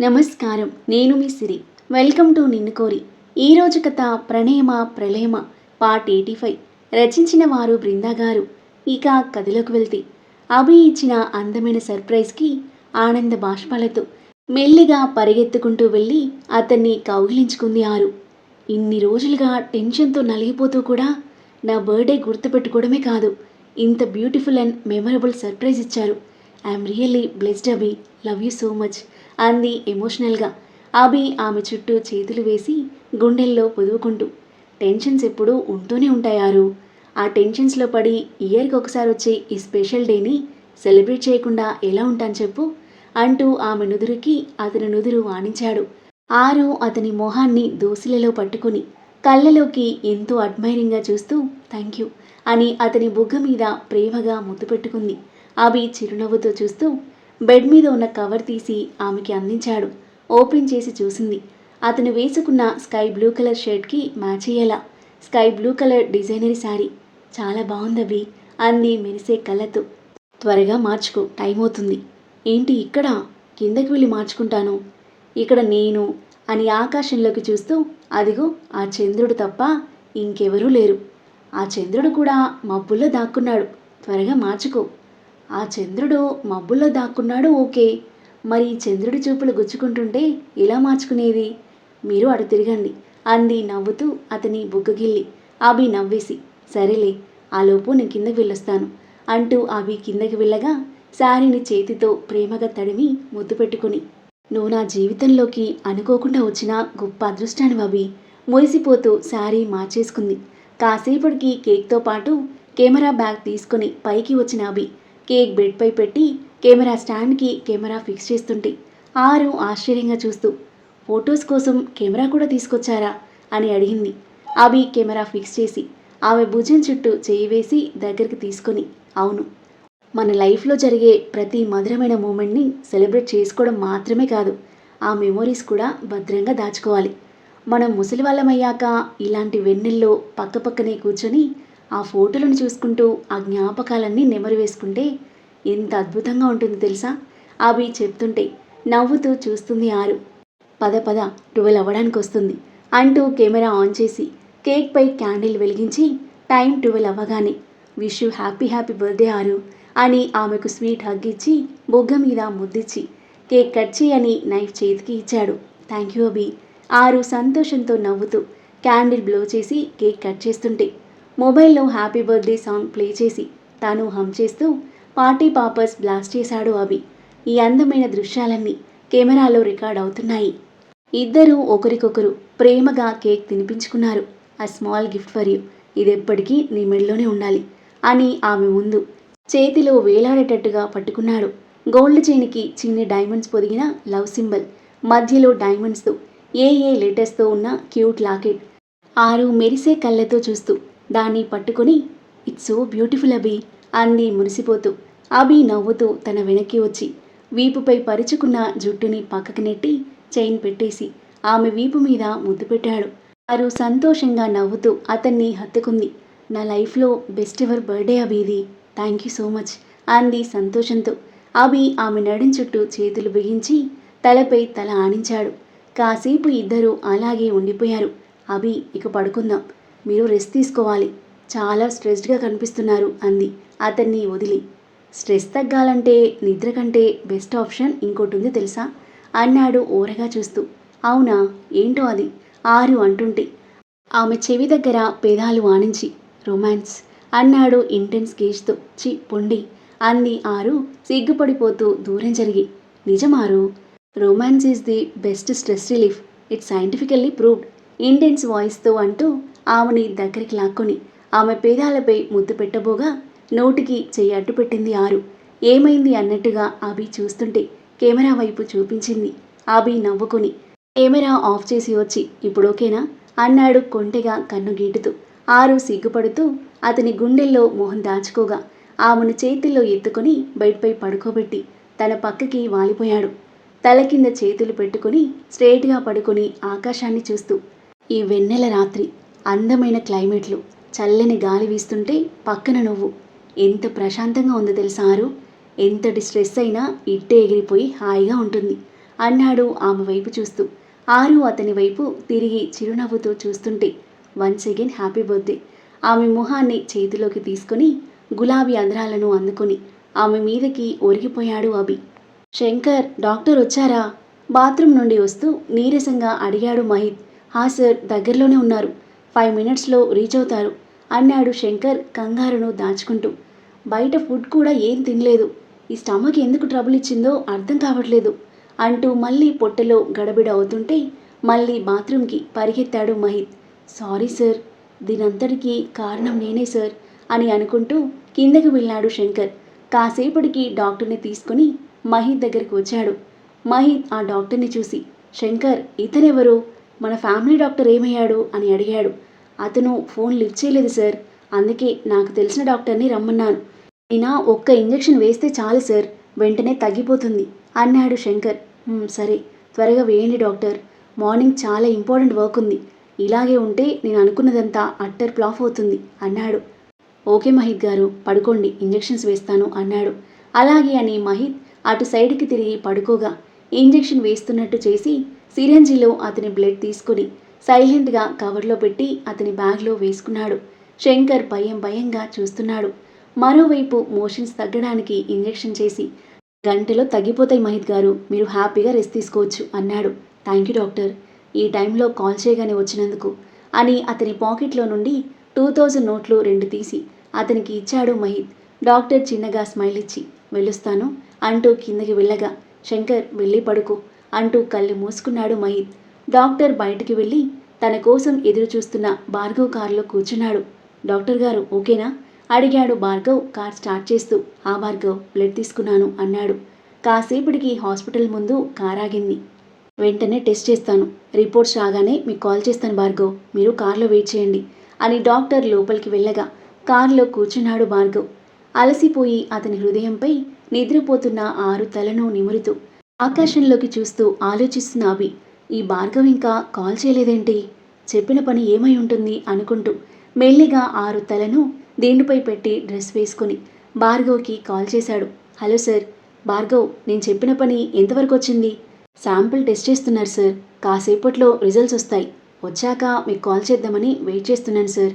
నమస్కారం. నేను మీ సిరి. Welcome to నిన్ను కోరి. ఈరోజు కథ ప్రణయమ ప్రళయమ? Part eighty five. రచించిన వారు బృందా గారు. ఇక కథలోకి వెళ్తే. అభి ఇచ్చిన అందమైన సర్ప్రైజ్కి ఆనంద బాష్పాలతో మెల్లిగా పరిగెత్తుకుంటూ వెళ్ళి అతన్ని కౌగిలించుకుంది ఆరు. ఇన్ని రోజులుగా టెన్షన్తో నలిగిపోతూ కూడా నా బర్త్డే గుర్తుపెట్టుకోవడమే కాదు ఇంత బ్యూటిఫుల్ అండ్ మెమరబుల్ సర్ప్రైజ్ ఇచ్చారు. I'm really blessed Abhi. Love you so much. అంది ఎమోషనల్గా. అభి ఆమె చుట్టూ చేతులు వేసి గుండెల్లో పొదువుకుంటూ టెన్షన్స్ ఎప్పుడూ ఉంటూనే ఉంటాయారు. ఆ టెన్షన్స్లో పడి ఇయర్కి ఒకసారి వచ్చే ఈ స్పెషల్ డేని సెలబ్రేట్ చేయకుండా ఎలా ఉంటాను చెప్పు అంటూ ఆమె నుదురుకి అతని నుదురు వాణించాడు ఆరు అతని మొహాన్ని దోసిలలో పట్టుకుని కళ్ళలోకి ఎంతో అడ్మైరింగ్గా చూస్తూ థ్యాంక్ యూ అని అతని బుగ్గ మీద ప్రేమగా ముద్దు పెట్టుకుంది. అవి చిరునవ్వుతో చూస్తూ బెడ్ మీద ఉన్న కవర్ తీసి ఆమెకి అందించాడు. ఓపెన్ చేసి చూసింది. అతను వేసుకున్న స్కై బ్లూ కలర్ షర్ట్కి మ్యాచ్ అయ్యేలా. Sky blue colour designery sari. చాలా బాగుందవి అంది మెరిసే కళ్ళతో. త్వరగా మార్చుకో టైం అవుతుంది. ఏంటి ఇక్కడ? కిందకి వెళ్ళి మార్చుకుంటాను. ఇక్కడ నేను అని ఆకాశంలోకి చూస్తూ అదిగో ఆ చంద్రుడు తప్ప ఇంకెవరూ లేరు. ఆ చంద్రుడు కూడా మబ్బుల్లో దాక్కున్నాడు. త్వరగా మార్చుకో. ఆ చంద్రుడు మబ్బుల్లో దాక్కున్నాడు ఓకే. మరి చంద్రుడి చూపులు గుచ్చుకుంటుంటే ఎలా మార్చుకునేది? మీరు అడు తిరగండి అంది నవ్వుతూ అతని బుగ్గగిల్లి. అభి నవ్వేసి సరేలే ఆలోపు నేను కిందకి వెళ్ళొస్తాను అంటూ అభి కిందకి వెళ్ళగా శారీని చేతితో ప్రేమగా తడిమి ముద్దు పెట్టుకుని నువ్వు నా జీవితంలోకి అనుకోకుండా వచ్చిన గొప్ప అదృష్టాన్ని అభి మురిసిపోతూ శారీ మార్చేసుకుంది. కాసేపటికి కేక్తో పాటు కెమెరా బ్యాగ్ తీసుకుని పైకి వచ్చిన అభి కేక్ బెడ్పై పెట్టి కెమెరా స్టాండ్కి కెమెరా ఫిక్స్ చేస్తుంటే ఆరు ఆశ్చర్యంగా చూస్తూ ఫొటోస్ కోసం కెమెరా కూడా తీసుకొచ్చారా? అని అడిగింది. అభి కెమెరా ఫిక్స్ చేసి ఆమె భుజం చుట్టూ చేయి వేసి దగ్గరికి తీసుకొని అవును మన లైఫ్లో జరిగే ప్రతి మధురమైన మూమెంట్ని సెలబ్రేట్ చేసుకోవడం మాత్రమే కాదు ఆ మెమొరీస్ కూడా భద్రంగా దాచుకోవాలి. మనం ముసలి వాళ్ళమయ్యాక ఇలాంటి వెన్నెల్లో పక్కపక్కనే కూర్చొని ఆ ఫోటోలను చూసుకుంటూ ఆ జ్ఞాపకాలన్నీ నెమరు వేసుకుంటే ఎంత అద్భుతంగా ఉంటుంది తెలుసా? అవి చెప్తుంటే నవ్వుతూ చూస్తుంది ఆరు. పద పద ట్వెల్వ్ అవ్వడానికి వస్తుంది అంటూ కెమెరా ఆన్ చేసి కేక్పై క్యాండిల్ వెలిగించి టైం ట్వెల్వ్ అవ్వగానే wish you happy happy birthday Aaru అని ఆమెకు స్వీట్ హగ్ ఇచ్చి బొగ్గ మీద ముద్దిచ్చి కేక్ కట్ చేయని నైఫ్ చేతికి ఇచ్చాడు. Thank you Abhi. ఆరు సంతోషంతో నవ్వుతూ క్యాండిల్ బ్లో చేసి కేక్ కట్ చేస్తుంటే మొబైల్లో హ్యాపీ బర్త్డే సాంగ్ ప్లే చేసి తాను హమ్ చేస్తూ పార్టీ పాపర్స్ బ్లాస్ట్ చేశాడు అవి ఈ అందమైన దృశ్యాలన్నీ కెమెరాలో రికార్డ్ అవుతున్నాయి. ఇద్దరూ ఒకరికొకరు ప్రేమగా కేక్ తినిపించుకున్నారు. ఆ స్మాల్ గిఫ్ట్ ఫర్ యూ ఇది ఎప్పటికీ నీ మెడలోనే ఉండాలి అని ఆమె ముందు చేతిలో వేలాడేటట్టుగా పట్టుకున్నాడు. గోల్డ్ చైన్కి చిన్ని డైమండ్స్ పొదిగిన లవ్ సింబల్ మధ్యలో డైమండ్స్తో ఏ ఏ లెటర్స్తో ఉన్న క్యూట్ లాకెట్ ఆరు మెరిసే కళ్ళతో చూస్తూ దాన్ని పట్టుకొని ఇట్స్ సో బ్యూటిఫుల్ అభి అంది మురిసిపోతూ. అభి నవ్వుతూ తన వెనక్కి వచ్చి వీపుపై పరుచుకున్న జుట్టుని పక్కకి నెట్టి చైన్ పెట్టేసి ఆమె వీపు మీద ముద్దు పెట్టాడు. వారు సంతోషంగా నవ్వుతూ అతన్ని హత్తుకుంది. నా లైఫ్లో బెస్ట్ ఎవర్ బర్త్డే అభి ఇది. థ్యాంక్ యూ సో మచ్ అంది సంతోషంతో. అభి ఆమె నడుం చుట్టూ చేతులు బిగించి తలపై తల ఆనించాడు. కాసేపు ఇద్దరూ అలాగే ఉండిపోయారు. అభి ఇక పడుకుందాం. మీరు రెస్ట్ తీసుకోవాలి. చాలా స్ట్రెస్డ్గా కనిపిస్తున్నారు అంది. అతన్ని వదిలి. స్ట్రెస్ తగ్గాలంటే నిద్ర కంటే బెస్ట్ ఆప్షన్ ఇంకోటి ఉంది తెలుసా? అన్నాడు ఓరగా చూస్తూ. అవునా? ఏంటో అది? ఆరు అంటుంటే. ఆమె చెవి దగ్గర పేదాలు ఆనించి. రొమాన్స్. అన్నాడు ఇంటెన్స్ గేజ్తో. చి పొండి. అంది ఆరు సిగ్గుపడిపోతూ దూరం జరిగి. నిజమారు? Romance is the best stress relief. It's scientifically proved. Intense వాయిస్తో అంటూ ఆమెని దగ్గరికి లాక్కొని ఆమె పేదాలపై ముద్దు పెట్టబోగా నోటికి చెయ్యి అడ్డు పెట్టింది ఆరు. ఏమైంది అన్నట్టుగా అభి చూస్తుంటే కెమెరా వైపు చూపించింది. అభి నవ్వుకొని కెమెరా ఆఫ్ చేసి వచ్చి ఇప్పుడు ఓకేనా? అన్నాడు కొంటెగా కన్ను గీటుతూ. ఆరు సిగ్గుపడుతూ అతని గుండెల్లో మొహం దాచుకోగా ఆమెను చేతుల్లో ఎత్తుకొని బెడ్పై పడుకోబెట్టి తన పక్కకి వాలిపోయాడు. తల కింద చేతులు పెట్టుకుని స్ట్రేట్గా పడుకొని ఆకాశాన్ని చూస్తూ ఈ వెన్నెల రాత్రి అందమైన క్లైమేట్లు. చల్లని గాలి వీస్తుంటే పక్కన నువ్వు. ఎంత ప్రశాంతంగా ఉందో తెలుసారు ఎంతటి స్ట్రెస్ అయినా ఇట్టే ఎగిరిపోయి హాయిగా ఉంటుంది. అన్నాడు ఆమె వైపు చూస్తూ. ఆరు అతని వైపు తిరిగి చిరునవ్వుతో చూస్తుంటే వన్స్ అగైన్ హ్యాపీ బర్త్డే. ఆమె మొహాన్ని చేతిలోకి తీసుకొని గులాబీ అంధ్రాలను అందుకొని ఆమె మీదకి ఒరిగిపోయాడు అభి. శంకర్ డాక్టర్ వచ్చారా? బాత్రూమ్ నుండి వస్తూ నీరసంగా అడిగాడు మహిత్ హా సార్ దగ్గరలోనే ఉన్నారు. ఫైవ్ మినిట్స్లో రీచ్ అవుతారు. అన్నాడు శంకర్ కంగారును దాచుకుంటూ. బయట ఫుడ్ కూడా ఏం తినలేదు. ఈ స్టమక్ ఎందుకు ట్రబుల్ ఇచ్చిందో అర్థం కావట్లేదు అంటూ మళ్ళీ పొట్టెలో గడబిడ అవుతుంటే మళ్ళీ బాత్రూమ్కి పరిగెత్తాడు మహిత్. సారీ సార్ దీనంతటికీ కారణం నేనే సార్ అని అనుకుంటూ కిందకి వెళ్ళాడు శంకర్. కాసేపటికి డాక్టర్ని తీసుకుని మహిత్ దగ్గరికి వచ్చాడు. మహిత్ ఆ డాక్టర్ని చూసి శంకర్ ఇతనెవరు? మన ఫ్యామిలీ డాక్టర్ ఏమయ్యాడు అని అడిగాడు. అతను ఫోన్ లిఫ్ట్ చేయలేదు సార్. అందుకే నాకు తెలిసిన డాక్టర్ని రమ్మన్నాను. అయినా ఒక్క ఇంజెక్షన్ వేస్తే చాలు సార్. వెంటనే తగ్గిపోతుంది అన్నాడు శంకర్. సరే త్వరగా వేయండి డాక్టర్. మార్నింగ్ చాలా ఇంపార్టెంట్ వర్క్ ఉంది. ఇలాగే ఉంటే నేను అనుకున్నదంతా అట్టర్ ప్లాఫ్ అవుతుంది అన్నాడు. ఓకే మహిత్ గారు పడుకోండి. ఇంజెక్షన్స్ వేస్తాను అన్నాడు. అలాగే అని మహిత్ అటు సైడ్కి తిరిగి పడుకోగా ఇంజెక్షన్ వేస్తున్నట్టు చేసి సిరంజిలో అతని బ్లడ్ తీసుకుని సైలెంట్గా కవర్లో పెట్టి అతని బ్యాగ్లో వేసుకున్నాడు. శంకర్ భయం భయంగా చూస్తున్నాడు. మరోవైపు మోషన్స్ తగ్గడానికి ఇంజెక్షన్ చేసి గంటలో తగ్గిపోతాయి మహిత్ గారు మీరు హ్యాపీగా రెస్ట్ తీసుకోవచ్చు అన్నాడు. Thank you doctor. ఈ టైంలో కాల్ చేయగానే వచ్చినందుకు అని అతని పాకెట్లో నుండి టూ థౌజండ్ నోట్లు రెండు తీసి అతనికి ఇచ్చాడు మహిత్. డాక్టర్ చిన్నగా స్మైల్ ఇచ్చి వెళ్ళొస్తాను అంటూ కిందకి వెళ్ళగా శంకర్ వెళ్ళి పడుకో అంటూ కళ్ళు మూసుకున్నాడు మహిత్. డాక్టర్ బయటికి వెళ్ళి తన కోసం ఎదురు చూస్తున్న భార్గవ్ కారులో కూర్చున్నాడు. డాక్టర్ గారు ఓకేనా? అడిగాడు భార్గవ్ కార్ స్టార్ట్ చేస్తూ. ఆ భార్గవ్ బ్లడ్ తీసుకున్నాను అన్నాడు. కాసేపటికి హాస్పిటల్ ముందు కార్ ఆగింది. వెంటనే టెస్ట్ చేస్తాను. రిపోర్ట్స్ రాగానే మీకు కాల్ చేస్తాను భార్గవ్. మీరు కార్లో వెయిట్ చేయండి అని డాక్టర్ లోపలికి వెళ్ళగా కారులో కూర్చున్నాడు భార్గవ్. అలసిపోయి అతని హృదయంపై నిద్రపోతున్న ఆరు తలను నిమురుతూ ఆకాశంలోకి చూస్తూ ఆలోచిస్తున్న అభి ఈ భార్గవ్ ఇంకా కాల్ చేయలేదేంటి? చెప్పిన పని ఏమై ఉంటుంది అనుకుంటూ మెల్లిగా ఆరు తలను దేనిపై పెట్టి డ్రెస్ వేసుకుని భార్గవ్కి కాల్ చేశాడు. హలో సార్ భార్గవ్ నేను చెప్పిన పని ఎంతవరకు వచ్చింది? శాంపిల్ టెస్ట్ చేస్తున్నారు సార్. కాసేపట్లో రిజల్ట్స్ వస్తాయి. వచ్చాక మీకు కాల్ చేద్దామని వెయిట్ చేస్తున్నాను సార్.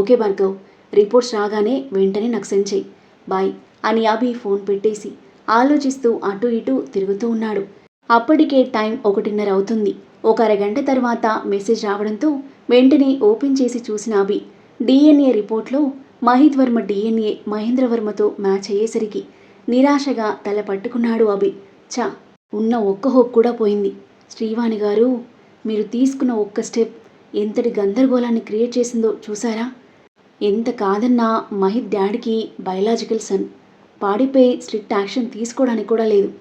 ఓకే భార్గవ్. రిపోర్ట్స్ రాగానే వెంటనే నాకు సెండ్ చెయ్యి బాయ్ అని అభి ఫోన్ పెట్టేసి ఆలోచిస్తూ అటు ఇటు తిరుగుతూ ఉన్నాడు. అప్పటికే టైం ఒకటిన్నర అవుతుంది. ఒక అరగంట తర్వాత మెసేజ్ రావడంతో వెంటనే ఓపెన్ చేసి చూసిన అభి డిఎన్ఏ రిపోర్ట్లో మహిత్ వర్మ డిఎన్ఏ మహేంద్ర వర్మతో మ్యాచ్ అయ్యేసరికి నిరాశగా తల పట్టుకున్నాడు అభి. చ ఉన్న ఒక్క హోప్ కూడా పోయింది. శ్రీవాణి గారు మీరు తీసుకున్న ఒక్క స్టెప్ ఎంతటి గందరగోళాన్ని క్రియేట్ చేసిందో చూసారా? ఎంత కాదన్నా మహిత్ డాడీకి బయలాజికల్ సన్. పాడిపై స్ట్రిక్ట్ యాక్షన్ తీసుకోవడానికి కూడా లేదు.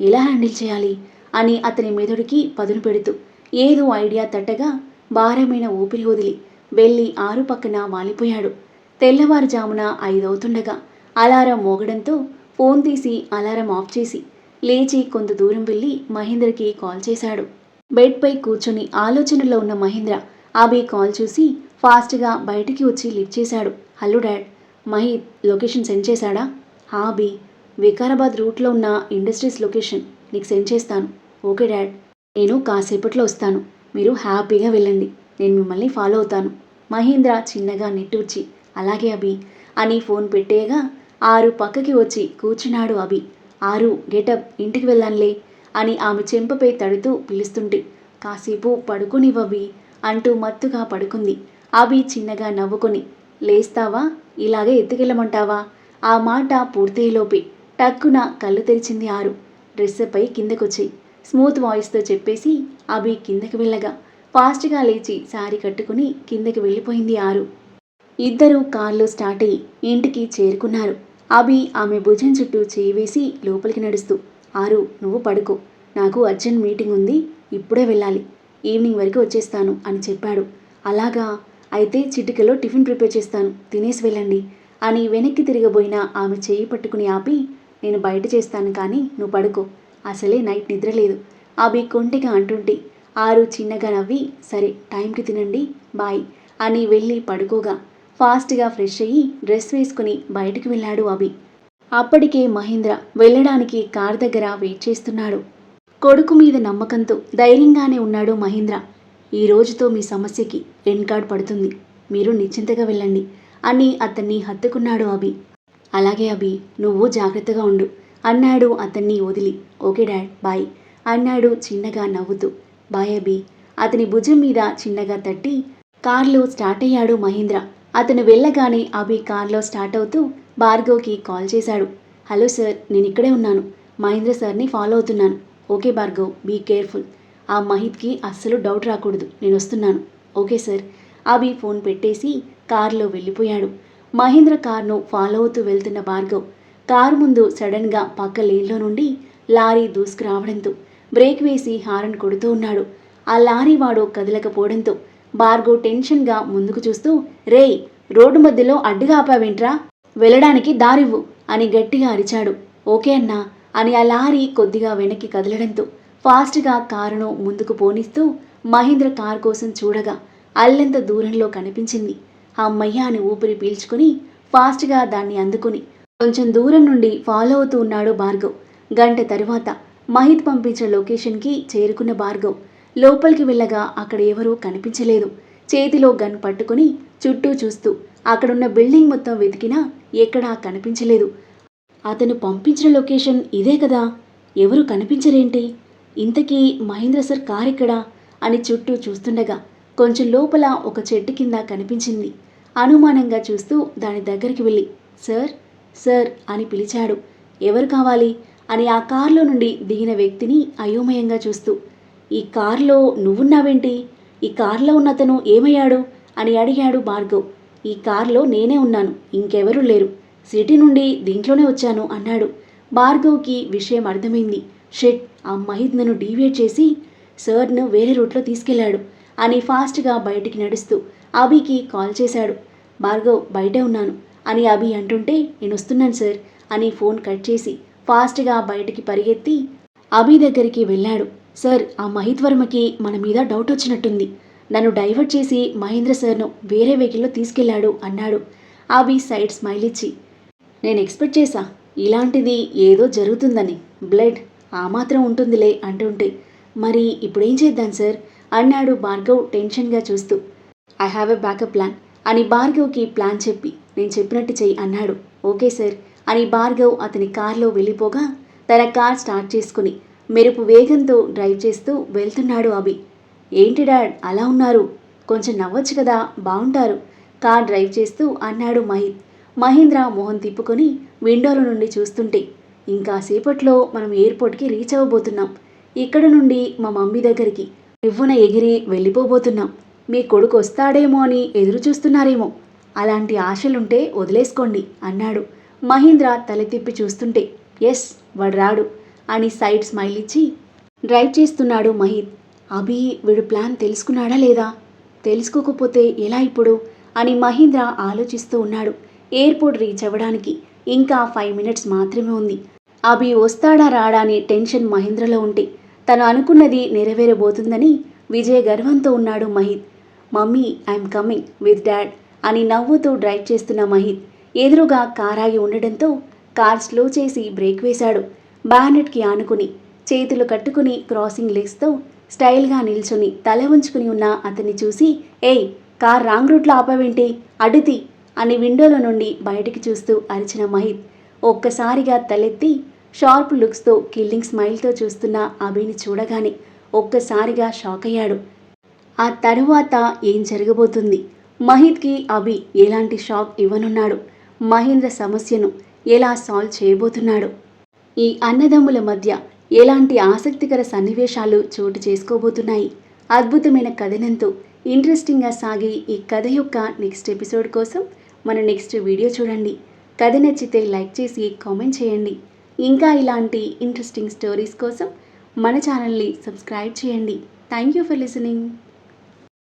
ఎలా హ్యాండిల్ చేయాలి? అని అతని మెదడుకి పదును పెడుతూ ఏదో ఐడియా తట్టగా భారమైన ఊపిరి వదిలి వెళ్ళి ఆరు పక్కన వాలిపోయాడు. తెల్లవారుజామున ఐదవుతుండగా అలారం మోగడంతో ఫోన్ తీసి అలారం ఆఫ్ చేసి లేచి కొంత దూరం వెళ్ళి మహేంద్రకి కాల్ చేశాడు. బెడ్పై కూర్చొని ఆలోచనలో ఉన్న మహేంద్ర అభి కాల్ చూసి ఫాస్ట్గా బయటికి వచ్చి లిఫ్ట్ చేశాడు. Hello dad Mahi location send చేశాడా? హాబీ. వికారాబాద్ రూట్లో ఉన్న ఇండస్ట్రీస్ లొకేషన్ నీకు సెండ్ చేస్తాను. Okay dad. నేను కాసేపట్లో వస్తాను. మీరు హ్యాపీగా వెళ్ళండి. నేను మిమ్మల్ని ఫాలో అవుతాను. మహేంద్ర చిన్నగా నిట్టూర్చి అలాగే అభి అని ఫోన్ పెట్టేయగా ఆరు పక్కకి వచ్చి కూర్చున్నాడు అభి. ఆరు గెటప్ ఇంటికి వెళ్ళానులే అని ఆమె చెంపపై తడుతూ పిలుస్తుంటే కాసేపు పడుకునివ్వబి అంటూ మత్తుగా పడుకుంది. అభి చిన్నగా నవ్వుకొని లేస్తావా? ఇలాగే ఎత్తుకెళ్ళమంటావా? ఆ మాట పూర్తయ్యేలోపే టక్కున కళ్ళు తెరిచింది ఆరు. డ్రెస్పై కిందకొచ్చాయి. స్మూత్ వాయిస్తో చెప్పేసి అభి కిందకి వెళ్ళగా ఫాస్ట్గా లేచి శారీ కట్టుకుని కిందకి వెళ్ళిపోయింది ఆరు. ఇద్దరూ కారులో స్టార్ట్ అయ్యి ఇంటికి చేరుకున్నారు. అభి ఆమె భుజం చుట్టూ చేయి వేసి లోపలికి నడుస్తూ ఆరు నువ్వు పడుకో. నాకు అర్జెంట్ మీటింగ్ ఉంది ఇప్పుడే వెళ్ళాలి. ఈవినింగ్ వరకు వచ్చేస్తాను అని చెప్పాడు. అలాగా? అయితే చిటికలో టిఫిన్ ప్రిపేర్ చేస్తాను. తినేసి వెళ్ళండి. అని వెనక్కి తిరగబోయిన ఆమె చేయి పట్టుకుని ఆపి నేను బయట చేస్తాను కానీ నువ్వు పడుకో. అసలే నైట్ నిద్ర లేదు. అభి కొంటిగా అంటుంటే ఆరు చిన్నగా నవ్వి సరే టైంకి తినండి బాయ్ అని వెళ్ళి పడుకోగా ఫాస్ట్గా ఫ్రెష్ అయ్యి డ్రెస్ వేసుకుని బయటికి వెళ్ళాడు అభి. అప్పటికే మహేంద్ర వెళ్ళడానికి కార్ దగ్గర వెయిట్ చేస్తున్నాడు. కొడుకు మీద నమ్మకంతో ధైర్యంగానే ఉన్నాడు మహేంద్ర. ఈ రోజుతో మీ సమస్యకి ఎండ్ కార్డ్ పడుతుంది. మీరు నిశ్చింతగా వెళ్ళండి. అని అతన్ని హత్తుకున్నాడు అభి. అలాగే అభి నువ్వు జాగ్రత్తగా ఉండు. అన్నాడు అతన్ని వదిలి. Okay dad bye. అన్నాడు చిన్నగా నవ్వుతూ. బాయ్ అభి. అతని భుజం మీద చిన్నగా తట్టి కార్లో స్టార్ట్ అయ్యాడు మహేంద్ర. అతను వెళ్ళగానే అభి కార్లో స్టార్ట్ అవుతూ భార్గవ్కి కాల్ చేశాడు. హలో సార్ నేను ఇక్కడే ఉన్నాను. మహేంద్ర సార్ని ఫాలో అవుతున్నాను. Okay Bhargav be careful. ఆ మహిత్కి అస్సలు డౌట్ రాకూడదు. నేను వస్తున్నాను. Okay sir. అభి ఫోన్ పెట్టేసి కారులో వెళ్ళిపోయాడు. మహేంద్ర కార్ను ఫాలో అవుతూ వెళ్తున్న భార్గవ్ కారు ముందు సడన్గా పక్క లేన్లో నుండి లారీ దూసుకురావడంతో బ్రేక్ వేసి హారన్ కొడుతూ ఉన్నాడు. ఆ లారీ వాడు కదలకపోవడంతో భార్గవ్ టెన్షన్గా ముందుకు చూస్తూ రేయ్ రోడ్డు మధ్యలో అడ్డుగా ఆపావేంట్రా? వెళ్ళడానికి దారివ్వు అని గట్టిగా అరిచాడు. ఓకే అన్నా అని ఆ లారీ కొద్దిగా వెనక్కి కదలడంతో ఫాస్ట్గా కారును ముందుకు పోనిస్తూ మహేంద్ర కారు కోసం చూడగా అల్లెంత దూరంలో కనిపించింది. అమ్మయ్య అని ఊపిరి పీల్చుకుని ఫాస్ట్గా దాన్ని అందుకుని కొంచెం దూరం నుండి ఫాలో అవుతూ ఉన్నాడు భార్గవ్. గంట తరువాత మహిత్ పంపించిన లొకేషన్కి చేరుకున్న భార్గవ్ లోపలికి వెళ్ళగా అక్కడ ఎవరూ కనిపించలేదు. చేతిలో గన్ పట్టుకుని చుట్టూ చూస్తూ అక్కడున్న బిల్డింగ్ మొత్తం వెతికినా ఎక్కడా కనిపించలేదు. అతను పంపించిన లొకేషన్ ఇదే కదా? ఎవరు కనిపించరేంటి? ఇంతకీ మహేంద్ర సార్ కారెక్కడా? అని చుట్టూ చూస్తుండగా కొంచెం లోపల ఒక చెట్టు కింద కనిపించింది. అనుమానంగా చూస్తూ దాని దగ్గరికి వెళ్ళి సార్ సార్ అని పిలిచాడు. ఎవరు కావాలి? అని ఆ కారులో నుండి దిగిన వ్యక్తిని అయోమయంగా చూస్తూ ఈ కారులో నువ్వున్నావేంటి? ఈ కారులో ఉన్న అతను ఏమయ్యాడు? అని అడిగాడు భార్గవ్. ఈ కారులో నేనే ఉన్నాను ఇంకెవరూ లేరు. సిటీ నుండి దీంట్లోనే వచ్చాను అన్నాడు. భార్గవ్కి విషయం అర్థమైంది. షెట్ ఆ మహిత్ నన్ను డీవియేట్ చేసి సార్ను వేరే రూట్లో తీసుకెళ్ళాడు అని ఫాస్ట్గా బయటికి నడుస్తూ అభికి కాల్ చేశాడు. భార్గవ్ బయటే ఉన్నాను అని అభి అంటుంటే నేను వస్తున్నాను సార్ అని ఫోన్ కట్ చేసి ఫాస్ట్గా బయటికి పరిగెత్తి అభి దగ్గరికి వెళ్ళాడు. సార్ ఆ మహిత్ వర్మకి మన మీద డౌట్ వచ్చినట్టుంది. నన్ను డైవర్ట్ చేసి మహేంద్ర సార్ను వేరే వెహికల్లో తీసుకెళ్ళాడు అన్నాడు. అభి సైడ్ స్మైల్ ఇచ్చి నేను ఎక్స్పెక్ట్ చేశా ఇలాంటిది ఏదో జరుగుతుందని. బ్లడ్ ఆ మాత్రం ఉంటుందిలే అంటుంటే మరి ఇప్పుడేం చేద్దాం సార్? అన్నాడు భార్గవ్ టెన్షన్గా చూస్తూ. I have a backup plan. అని భార్గవ్కి ప్లాన్ చెప్పి నేను చెప్పినట్టు చెయ్యి అన్నాడు. ఓకే సార్ అని భార్గవ్ అతని కార్లో వెళ్ళిపోగా తన కార్ స్టార్ట్ చేసుకుని మెరుపు వేగంతో డ్రైవ్ చేస్తూ వెళ్తున్నాడు అభి. ఏంటి డాడ్ అలా ఉన్నారు? కొంచెం నవ్వచ్చు కదా బాగుంటారు కార్ డ్రైవ్ చేస్తూ అన్నాడు మహిత్ మహేంద్ర మొహం తిప్పుకొని విండోల నుండి చూస్తుంటే ఇంకా సేపట్లో మనం ఎయిర్పోర్ట్కి రీచ్ అవ్వబోతున్నాం. ఇక్కడ నుండి మా మమ్మీ దగ్గరికి రివ్వున ఎగిరి వెళ్ళిపోబోతున్నాం. మీ కొడుకు వస్తాడేమో అని ఎదురు చూస్తున్నారేమో. అలాంటి ఆశలుంటే వదిలేసుకోండి అన్నాడు. మహీంద్ర తలెత్తిప్పి చూస్తుంటే ఎస్ వాడు రాడు అని సైడ్ స్మైల్ ఇచ్చి డ్రైవ్ చేస్తున్నాడు మహిత్ అభి వీడు ప్లాన్ తెలుసుకున్నాడా లేదా? తెలుసుకోకపోతే ఎలా ఇప్పుడు? అని మహీంద్ర ఆలోచిస్తూ ఉన్నాడు. ఎయిర్పోర్ట్ రీచ్ అవ్వడానికి ఇంకా ఫైవ్ మినిట్స్ మాత్రమే ఉంది. అభి వస్తాడా రాడా అని టెన్షన్ మహీంద్రలో ఉంటే తను అనుకున్నది నెరవేరబోతుందని విజయ గర్వంతో ఉన్నాడు Mahit mummy I'm coming with dad అని నవ్వుతూ డ్రైవ్ చేస్తున్న మహిత్ ఎదురుగా కారాగి ఉండడంతో కార్ స్లో చేసి బ్రేక్ వేశాడు. బ్యానెట్కి ఆనుకుని చేతులు కట్టుకుని క్రాసింగ్ లెగ్స్తో స్టైల్గా నిల్చుని తల ఉంచుకుని ఉన్న అతన్ని చూసి ఏయ్ కార్ రాంగ్ రూట్లో ఆపవేంటి? అడుతి అని విండోలో నుండి బయటికి చూస్తూ అరిచిన మహిత్ ఒక్కసారిగా తలెత్తి షార్ప్ లుక్స్తో కిల్లింగ్ స్మైల్తో చూస్తున్న అభిని చూడగానే ఒక్కసారిగా షాక్ అయ్యాడు ఆ తరువాత ఏం జరగబోతుంది? మహిత్కి అభి ఎలాంటి షాక్ ఇవ్వనున్నాడు? మహేంద్ర సమస్యను ఎలా సాల్వ్ చేయబోతున్నాడు? ఈ అన్నదమ్ముల మధ్య ఎలాంటి ఆసక్తికర సన్నివేశాలు చోటు చేసుకోబోతున్నాయి? అద్భుతమైన కథనంతో ఇంట్రెస్టింగ్గా సాగే ఈ కథ యొక్క నెక్స్ట్ ఎపిసోడ్ కోసం మన నెక్స్ట్ వీడియో చూడండి. కథ నచ్చితే లైక్ చేసి కామెంట్ చేయండి. ఇంకా ఇలాంటి ఇంట్రెస్టింగ్ స్టోరీస్ కోసం మన ఛానల్ని సబ్స్క్రైబ్ చేయండి. Thank you for listening.